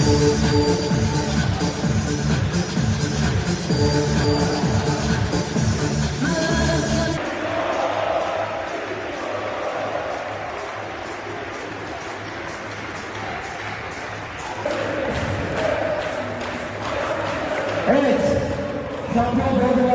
All right. Come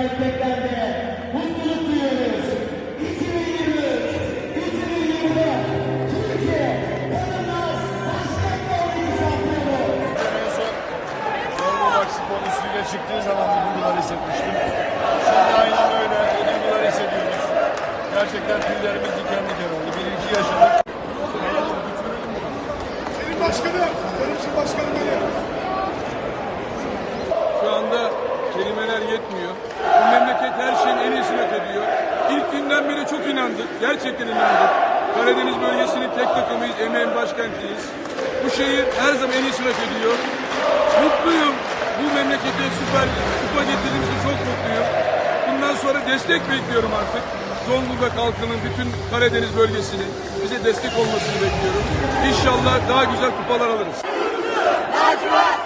Tekrar etmekten de mutluluk duyuyoruz. 2023, 2024 Türkiye Kadınlar Basketbol Şampiyonu. En son Zorlu Spor üstüyle çıktığı zaman bu duyguları hissetmiştim. Şimdi aynen öyle o duyguları hissediyoruz. Gerçekten tüylerimiz diken diken oldu. Bir iki yaşadık. Senin başkanı, Karımsın başkanı yetmiyor. Bu memleket her şeyin en iyisini hak ediyor. İlk günden beri çok inandık. Gerçekten inandık. Karadeniz bölgesinin tek takımıyız, emeğin başkentiyiz. Bu şehir her zaman en iyisini hak ediyor. Mutluyum. Bu memlekete süper kupa getirdiğimiz için çok mutluyum. Bundan sonra destek bekliyorum artık. Zonguldak halkının bütün Karadeniz bölgesini bize destek olmasını bekliyorum. İnşallah daha güzel kupalar alırız. Lacivert